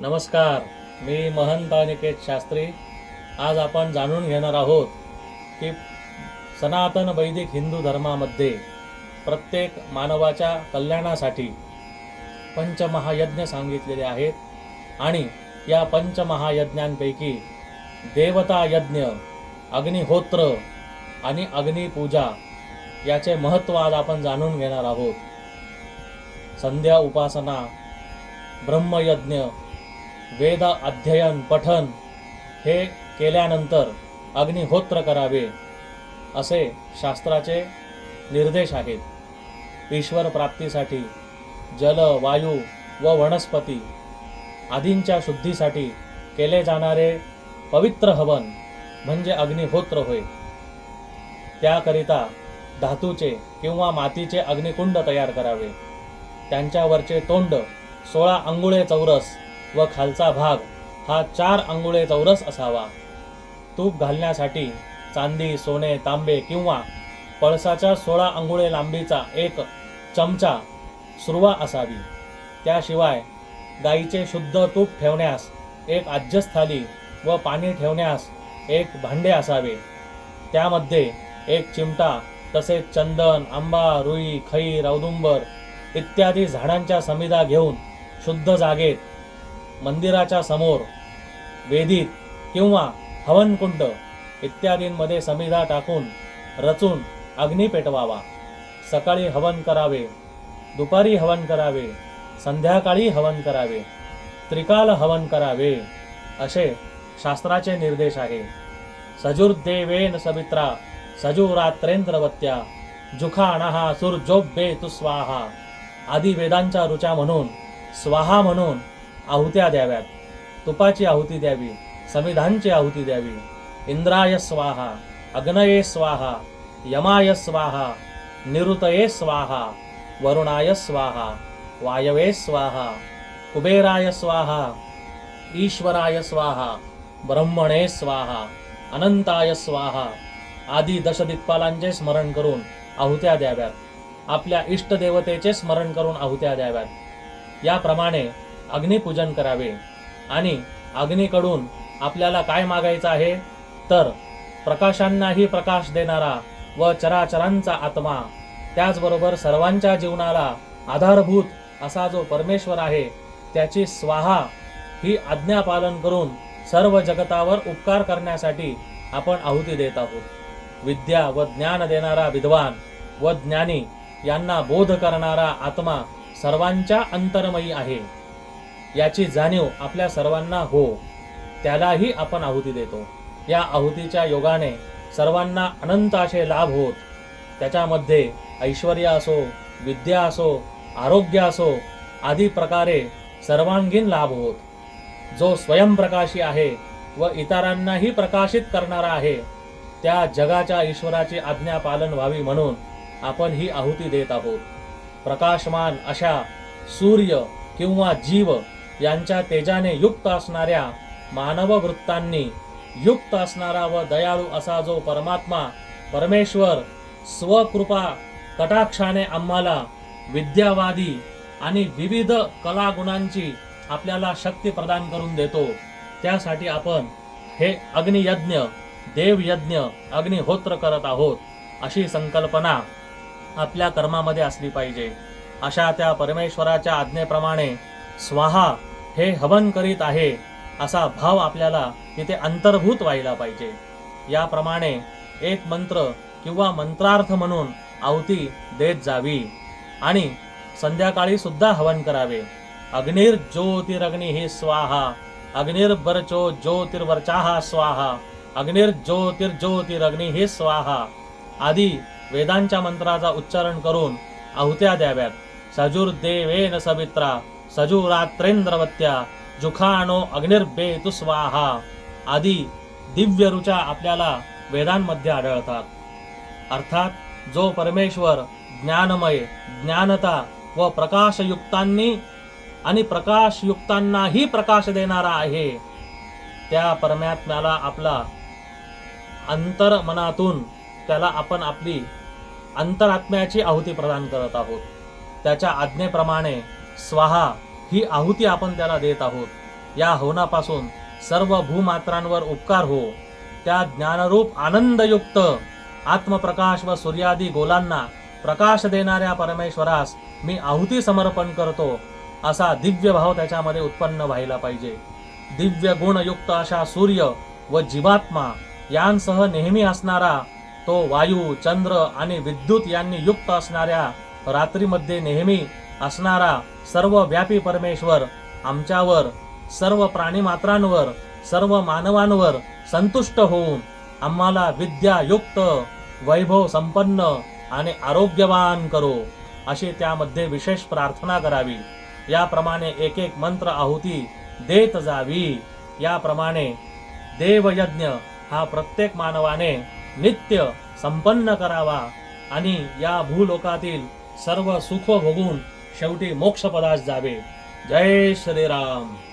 नमस्कार मी महंत अनिकेत शास्त्री. आज आपण जाणून घेणार आहोत की सनातन वैदिक हिंदू धर्मामध्ये प्रत्येक मानवाच्या कल्याणासाठी पंचमहायज्ञ सांगितलेले आहेत आणि या पंचमहायज्ञांपैकी देवता यज्ञ अग्निहोत्र आणि अग्निपूजा याचे महत्त्व आज आपण जाणून घेणार आहोत. संध्या उपासना ब्रह्मयज्ञ वेद अध्ययन पठन हे केल्यानंतर अग्निहोत्र करावे असे शास्त्राचे निर्देश आहेत. ईश्वर प्राप्तीसाठी जल वायू व वनस्पती आदींच्या शुद्धीसाठी केले जाणारे पवित्र हवन म्हणजे अग्निहोत्र होय. त्याकरिता धातूचे किंवा मातीचे अग्निकुंड तयार करावे. त्यांच्यावरचे तोंड सोळा अंगुळे चौरस व खालचा भाग हा चार आंघोळे चौरस असावा. तूप घालण्यासाठी चांदी सोने तांबे किंवा पळसाच्या सोळा आंघोळे लांबीचा एक चमचा सुरवा असावी. त्याशिवाय गाईचे शुद्ध तूप ठेवण्यास एक आज्यस्थाली व पाणी ठेवण्यास एक भांडे असावे. त्यामध्ये एक चिमटा तसेच चंदन आंबा रुई खैर औदुंबर इत्यादी झाडांच्या समिधा घेऊन शुद्ध जागेत मंदिराच्या समोर वेदीत किंवा हवनकुंड इत्यादींमध्ये समिधा टाकून रचून अग्नी पेटवावा. सकाळी हवन करावे दुपारी हवन करावे संध्याकाळी हवन करावे त्रिकाल हवन करावे असे शास्त्राचे निर्देश आहे. सजुर्देवेन सवित्रा सजुरात्रेंद्रवत्या जुखाणहा सुरजोब्बे तु स्वाहा. आदी वेदांच्या रुचा म्हणून स्वाहा म्हणून आहुत्या द्याव्यात. तुपाची आहुती द्यावी संविधानची आहुती द्यावी. इंद्राय स्वाहा अग्नये स्वाहा यमाय स्वाहा निरुतये स्वाहा वरुणाय स्वाहा वायवे स्वाहा कुबेराय स्वाहा ईश्वराय स्वाहा ब्रह्मणे स्वाहा अनंताय स्वाहा आदी दशदिक्पालांचे स्मरण करून आहुत्या द्याव्यात. आपल्या इष्टदेवतेचे स्मरण करून आहुत्या द्याव्यात. याप्रमाणे अग्निपूजन करावे. आणि अग्नीकडून आपल्याला काय मागायचं आहे? तर प्रकाशांनाही प्रकाश देणारा व चराचरांचा आत्मा त्याचबरोबर सर्वांच्या जीवनाला आधारभूत असा जो परमेश्वर आहे त्याची स्वाहा ही आज्ञा पालन करून सर्व जगतावर उपकार करण्यासाठी आपण आहुती देत आहोत. विद्या व ज्ञान देणारा विद्वान व ज्ञानी यांना बोध करणारा आत्मा सर्वांच्या अंतर्मयी आहे. याची जाणीव आपल्या सर्वांना हो. त्यालाही आपण आहुती देतो. या आहुतीच्या योगाने सर्वांना अनंत असे लाभ होत. त्याच्यामध्ये ऐश्वर असो विद्या असो आरोग्य असो आदी प्रकारे सर्वांगीण लाभ होत. जो स्वयंप्रकाशी आहे व इतरांनाही प्रकाशित करणारा आहे त्या जगाच्या ईश्वराची आज्ञा पालन व्हावी म्हणून आपण ही आहुती देत आहोत. प्रकाशमान अशा सूर्य किंवा जीव यांच्या तेजाने युक्त असणाऱ्या मानव वृत्तांनी युक्त असणारा व दयाळू असा जो परमात्मा परमेश्वर स्वकृपा कटाक्षाने आम्हाला विद्यावादी आणि विविध कलागुणांची आपल्याला शक्ती प्रदान करून देतो. त्यासाठी आपण हे अग्नियज्ञ देवयज्ञ अग्निहोत्र करत आहोत अशी संकल्पना आपल्या कर्मामध्ये असली पाहिजे. अशा त्या परमेश्वराच्या आज्ञेप्रमाणे स्वाहा हे हवन करीत आहे असा भाव आपल्याला तिथे अंतर्भूत व्हायला पाहिजे. याप्रमाणे एक मंत्र किंवा मंत्रार्थ म्हणून आहुती देत जावी. आणि संध्याकाळी सुद्धा हवन करावे. अग्निर ज्योतिरग्नी ही स्वाहा अग्निर्बरचो ज्योतिर्वरचाहा स्वाहा अग्निर ज्योतिर्ज्योतिरग्नी ही स्वाहा आदी वेदांच्या मंत्राचा उच्चारण करून आहुत्या द्याव्यात. सजुर्देवेन सवित्रा सजुरात्रेंद्रवत्या जुखाणो अग्निर्बे स्वाहा आदी दिव्य रुचा आपल्याला वेदांमध्ये आढळतात. अर्थात जो परमेश्वर ज्ञानमय ज्ञानता व प्रकाशयुक्तांनी आणि प्रकाशयुक्तांनाही प्रकाश देणारा आहे त्या परमात्म्याला आपला अंतर मनातून त्याला आपण आपली अंतरात्म्याची आहुती प्रदान करत आहोत. त्याच्या आज्ञेप्रमाणे स्वाहा ही आहुती आपण त्याला देत आहोत. या हवनापासून सर्व भूमात्रांवर उपकार हो. त्या ज्ञानरूप आनंदयुक्त आत्मप्रकाश व सूर्यादी गोलांना प्रकाश देणाऱ्या परमेश्वरास मी आहुती समर्पण करतो असा दिव्य भाव त्याच्यामध्ये उत्पन्न व्हायला पाहिजे. दिव्य गुणयुक्त अशा सूर्य व जीवात्मा यांसह नेहमी असणारा तो वायू चंद्र आणि विद्युत यांनी युक्त असणाऱ्या रात्रीमध्ये नेहमी असणारा सर्व व्यापी परमेश्वर आमच्यावर सर्व प्राणीमात्रांवर सर्व मानवांवर संतुष्ट होऊन आम्हाला विद्यायुक्त वैभव संपन्न आणि आरोग्यवान करो अशी त्यामध्ये विशेष प्रार्थना करावी. याप्रमाणे एक एक मंत्र आहुती देत जावी. याप्रमाणे देवयज्ञ हा प्रत्येक मानवाने नित्य संपन्न करावा आणि या भूलोकातील सर्व सुख भोगून शेवटी मोक्षपदास जावे. जय श्रीराम.